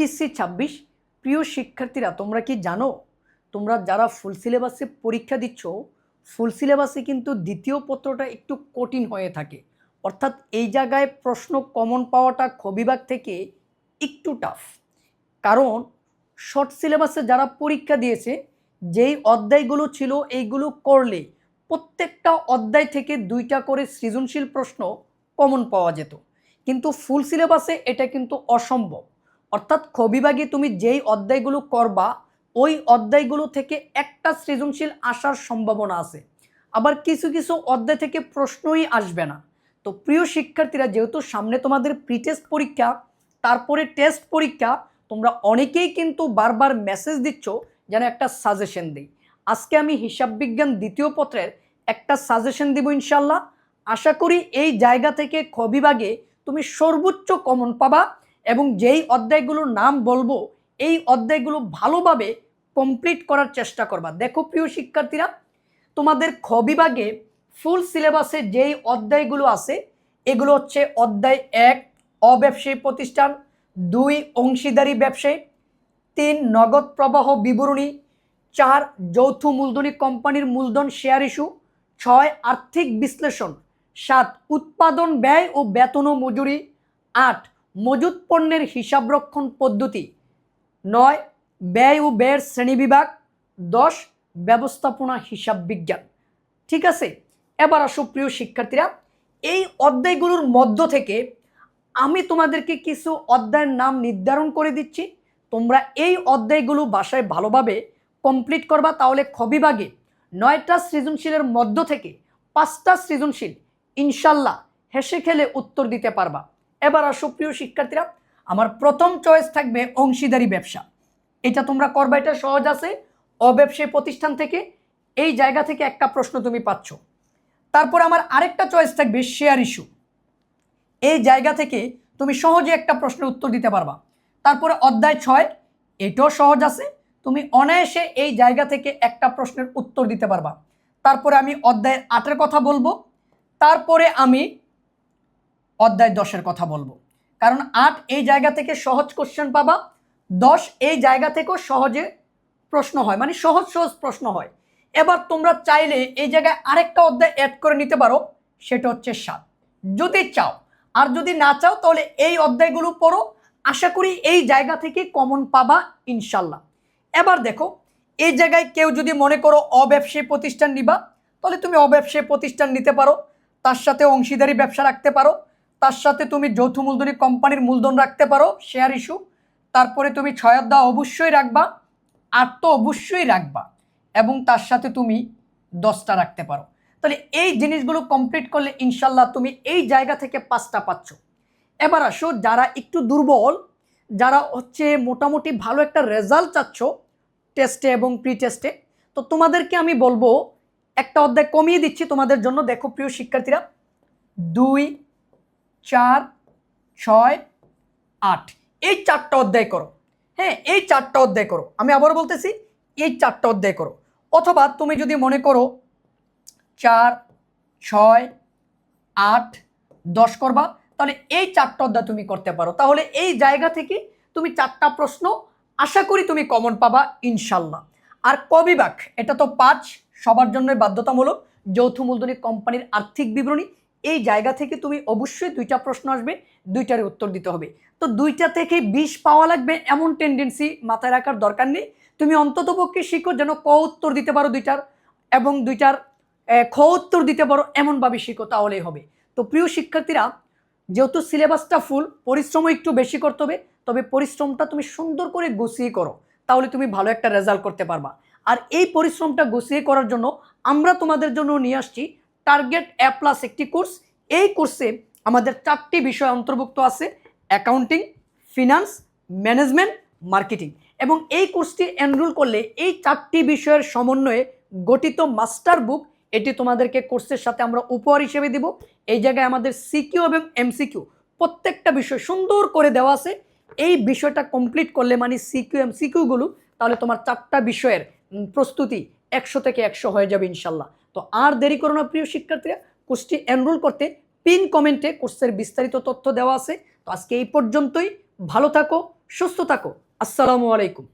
TC ছাব্বিশ, প্রিয় শিক্ষার্থীরা, তোমরা কি জানো? তোমরা যারা ফুল সিলেবাসে পরীক্ষা দিচ্ছ ফুল সিলেবাসে কিন্তু দ্বিতীয় পত্রটা একটু কঠিন হয়ে থাকে। অর্থাৎ এই জায়গায় প্রশ্ন কমন পাওয়াটা খবিভাগ থেকে একটু টাফ কারণ শর্ট সিলেবাসে যারা পরীক্ষা দিয়েছে, যেই অধ্যায়গুলো ছিল, এইগুলো করলে প্রত্যেকটা অধ্যায় থেকে দুইটা করে সৃজনশীল প্রশ্ন কমন পাওয়া যেত। কিন্তু ফুল সিলেবাসে এটা কিন্তু অসম্ভব। অর্থাৎ খবিভাগে তুমি যেই অধ্যায়গুলো করবা, ওই অধ্যায়গুলো থেকে একটা সৃজনশীল আসার সম্ভাবনা আছে। আবার কিছু কিছু অধ্যায় থেকে প্রশ্নই আসবে না। তো প্রিয় শিক্ষার্থীরা, যেহেতু সামনে তোমাদের প্রি টেস্ট পরীক্ষা, তারপরে টেস্ট পরীক্ষা, তোমরা অনেকেই কিন্তু বারবার মেসেজ দিচ্ছ যেন একটা সাজেশন দিই। আজকে আমি হিসাব বিজ্ঞান দ্বিতীয় পত্রের একটা সাজেশন দিব ইনশাল্লাহ আশা করি এই জায়গা থেকে খবিভাগে তুমি সর্বোচ্চ কমন পাবা। এবং যেই অধ্যায়গুলোর নাম বলব, এই অধ্যায়গুলো ভালোভাবে কমপ্লিট করার চেষ্টা করবা। দেখো প্রিয় শিক্ষার্থীরা, তোমাদের খ বিভাগে ফুল সিলেবাসে যেই অধ্যায়গুলো আছে, এগুলো হচ্ছে অধ্যায় এক, অব্যবসায়ী প্রতিষ্ঠান, দুই, অংশীদারি ব্যবসায়ী, তিন, নগদ প্রবাহ বিবরণী, চার, যৌথ মূলধনী কোম্পানির মূলধন শেয়ার ইস্যু ছয়, আর্থিক বিশ্লেষণ, সাত, উৎপাদন ব্যয় ও বেতন ও মজুরি, আট মজুত পণ্যের হিসাবরক্ষণ পদ্ধতি। নয়, ব্যয় ও ব্যয়ের শ্রেণীবিভাগ দশ, ব্যবস্থাপনা হিসাব বিজ্ঞান। ঠিক আছে? এবার আসো প্রিয় শিক্ষার্থীরা, এই অধ্যায়গুলোর মধ্য থেকে আমি তোমাদেরকে কিছু অধ্যায়ের নাম নির্ধারণ করে দিচ্ছি। তোমরা এই অধ্যায়গুলো বাসায় ভালোভাবে কমপ্লিট করবা, তাহলে খবিভাগে নয়টা সৃজনশীলের মধ্য থেকে পাঁচটা সৃজনশীল ইনশাল্লাহ হেসে খেলে উত্তর দিতে পারবা। এবার আসো প্রিয় শিক্ষার্থীরা, আমার প্রথম চয়েস থাকবে অংশীদারি ব্যবসা। এটা তোমরা করবা, এটা সহজ আছে। অব্যবসায়ী প্রতিষ্ঠান থেকে এই জায়গা থেকে একটা প্রশ্ন তুমি পাচ্ছ। তারপর আমার আরেকটা চয়েস থাকবে শেয়ার ইস্যু এই জায়গা থেকে তুমি সহজে একটা প্রশ্নের উত্তর দিতে পারবা। তারপরে অধ্যায় ছয়, এটাও সহজ আছে। তুমি অনায়াসে এই জায়গা থেকে একটা প্রশ্নের উত্তর দিতে পারবা। তারপরে আমি অধ্যায় আটের কথা বলব। তারপরে আমি অধ্যায় দশের কথা বলব। কারণ আট এই জায়গা থেকে সহজ কোশ্চেন পাবা, দশ এই জায়গা থেকেও সহজে প্রশ্ন হয় মানে সহজ সহজ প্রশ্ন হয়। এবার তোমরা চাইলে এই জায়গায় আরেকটা অধ্যায় অ্যাড করে নিতে পারো, সেটা হচ্ছে সাত। যদি চাও, আর যদি না চাও, তাহলে এই অধ্যায়গুলো পড়ো। আশা করি এই জায়গা থেকে কমন পাবা, ইনশাল্লাহ। এবার দেখো, এই জায়গায় কেউ যদি মনে করো অব্যবসায়ী প্রতিষ্ঠান নিবা, তাহলে তুমি অব্যবসায়ী প্রতিষ্ঠান নিতে পারো। তার সাথে অংশীদারি ব্যবসা রাখতে পারো। তার সাথে তুমি যৌথ মূলধনী কোম্পানির মূলধন রাখতে পারো শেয়ার ইস্যু তারপরে তুমি ছয় অধ্যায় অবশ্যই রাখবা আট তো অবশ্যই রাখবা, এবং তার সাথে তুমি দশটা রাখতে পারো। তাহলে এই জিনিসগুলো কমপ্লিট করলে ইনশাল্লাহ তুমি এই জায়গা থেকে পাঁচটা পাচ্ছ। এবার আসো, যারা একটু দুর্বল, যারা হচ্ছে মোটামুটি ভালো একটা রেজাল্ট চাচ্ছ টেস্টে এবং প্রি টেস্টে তো তোমাদেরকে আমি বলব, একটা অধ্যায় কমিয়ে দিচ্ছি তোমাদের জন্য। দেখো প্রিয় শিক্ষার্থীরা, দুই চার, ছয়, আট। এই চারটা অধ্যায় করো। হ্যাঁ এই চারটা অধ্যায় করো। আমি আবার বলতেছি, এই চারটা অধ্যায় করো। অথবা তুমি যদি মনে করো, চার, ছয়, আট, দশ করবা, তাহলে এই চারটা অধ্যায় তুমি করতে পারো। তাহলে এই জায়গা থেকে তুমি চারটা প্রশ্ন আশা করি তুমি কমন পাবা, ইনশাল্লাহ। আর কবিবাক এটা তো পাঁচ, সবার জন্যই বাধ্যতামূলক। যৌথ মূলধনী কোম্পানির আর্থিক বিবরণী এই জায়গা থেকে তুমি অবশ্যই দুইটা প্রশ্ন আসবে, দুইটারই উত্তর দিতে হবে। তো দুইটা থেকে বিষ পাওয়া লাগবে এমন টেন্ডেন্সি মাথায় রাখার দরকার নেই। তুমি অন্ততপক্ষে শিখো যেন ক উত্তর দিতে পারো দুইটার এবং দুইটার খ উত্তর দিতে পারো এমনভাবে শিখো তাহলেই হবে। তো প্রিয় শিক্ষার্থীরা, যেহেতু সিলেবাসটা ফুল পরিশ্রম একটু বেশি করতে হবে, তবে পরিশ্রমটা তুমি সুন্দর করে গুছিয়ে করো, তাহলে তুমি ভালো একটা রেজাল্ট করতে পারবা। আর এই পরিশ্রমটা গুছিয়ে করার জন্য আমরা তোমাদের জন্য নিয়ে আসছি টার্গেট এ প্লাস একটি কোর্স এই কোর্সে আমাদের চারটি বিষয় অন্তর্ভুক্ত আছে। অ্যাকাউন্টিং ফিনান্স ম্যানেজমেন্ট মার্কেটিং এবং এই কোর্সটি এনরোল করলে এই চারটি বিষয়ের সমন্বয়ে গঠিত মাস্টার বুক এটি তোমাদেরকে কোর্সের সাথে আমরা উপহার হিসেবে দিব। এই জায়গায় আমাদের সিকিউ এবং এমসিকিউ প্রত্যেকটা বিষয় সুন্দর করে দেওয়া আছে। এই বিষয়টা কমপ্লিট করলে মানে সিকিউ এমসিকিউগুলো তাহলে তোমার চারটা বিষয়ের প্রস্তুতি একশো থেকে একশো হয়ে যাবে ইনশাল্লাহ। তো আর দেরি করো না, প্রিয় শিক্ষার্থীরা। কোর্সটি এনরোল করতে পিন কমেন্টে কোর্সের বিস্তারিত তথ্য দেওয়া আছে। তো আজকে এই পর্যন্তই। ভালো থাকো, সুস্থ থাকো। আসসালামু আলাইকুম।